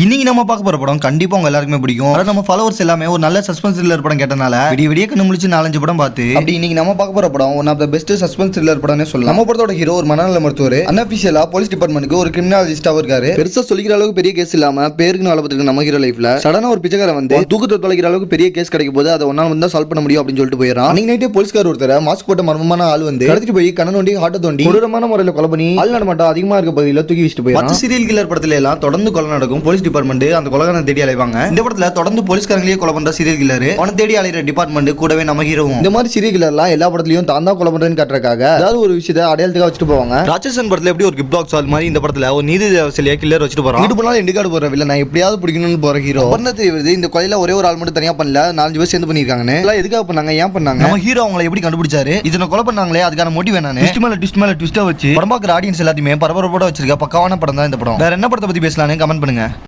இன்னைக்கு நம்ம பார்க்க போற படம் கண்டிப்பா உங்க எல்லாருக்குமே பிடிக்கும். அதாவது நம்ம ஃபாலோவர்ஸ் எல்லாமே ஒரு நல்ல சஸ்பென்ஸ் த்ரில்லர் படம் கேட்டனால விடிய விடிய கண்ணு முழிச்சு நாலஞ்சு படம் பார்த்து அப்படி இன்னைக்கு நம்ம பார்க்க போற படம் one of the best suspense thriller படம்னே சொல்லலாம். நம்ம படத்தோட ஹீரோ ஒரு மனநல மருத்துவர். அன்அபிஷியலா போலீஸ் டிபார்ட்மெண்ட்டுக்கு ஒரு கிரிமினாலஜிஸ்டாவும் இருக்காரு. பெருசா சொல்லிக்கிற அளவுக்கு பெரிய கேஸ் இல்லாம பேருக்கு வேலை பார்த்துருக்க நம்ம ஹீரோ லைஃப்ல சடனா ஒரு பிச்சைக்காரன் வந்து தூக்கத்தை தொலைக்கிற அளவுக்கு பெரிய கேஸ் கிடைக்கும் போது அதை ஒன்னால வந்து சால்வ் பண்ண முடியும் அப்படின்னு சொல்லிட்டு போயிடறான். அன்னைக்கு நைட்டே போலீஸ்கார் ஒருத்தர் மாஸ்க் போட்ட மர்மமான ஆள் வந்து கடத்திட்டு போய் கண்ணன் தோண்டி ஹார்ட்டை தோண்டி கொடூரமான முறையில் கொலை பண்ணி ஆள் நடமாட்டம் அதிகமா இருக்க பகுதியில் தூக்கி வச்சுட்டு போய் மற்ற சீரியல் கில்லர் படத்துல எல்லாம் தொடர்ந்து கொலை நடக்கும். போலீஸ் டிபார்ட்மெண்ட் அந்த கொலகாரனை தேடி அலைவாங்க. இந்த படத்துல தொடர்ந்து போலீஸ்காரங்களே கொலை பண்ற சீரியல் கில்லர் அவனை தேடி அலைகிற டிபார்ட்மெண்ட் கூடவே நம்ம ஹீரோவும் இந்த மாதிரி சீரியல் கில்லர்லாம் எல்லா படத்துலயும் தான் தான் கொலை பண்றேன்னு காட்டுறதுக்காக ஏதாவது ஒரு விஷயத்தை அடையாளத்துக்காக வச்சுட்டு போவாங்க. ராட்சசன் படத்துல எப்படி ஒரு கிப் பாக்ஸ் அது மாதிரி இந்த படத்துல ஒரு நீதி சிலையா கில்லர் வச்சுட்டு போறான். இது பண்ணாலும் எண்டு கார்டு போற நான் எப்படியாவது பிடிக்கணும்னு போற ஹீரோ என்ன தெரியுது இந்த கொலையில ஒரே ஒரு ஆள் மட்டும் தனியா பண்ணல நாலஞ்சு பேர் சேர்ந்து பண்ணிருக்காங்கன்னு எதுக்காக பண்ணாங்க? ஏன் பண்ணாங்க? நம்ம ஹீரோ அவங்களை எப்படி கண்டுபிடிச்சாரு? இதனை கொலை பண்ணாங்களே அதுக்கான மோட்டிவ் என்னன்னு. ட்விஸ்ட் மேல ட்விஸ்ட் மேல ட்விஸ்டா வச்சு. படம் பார்க்குற ஆடியன்ஸ் எல்லாத்தையுமே பரபரப்போட வச்சிருக்க பக்காவான படம் தான் இந்த படம். வேற என்ன படத்தை பத்தி பேசலாம்னு கமெண்ட் பண்ணுங்க.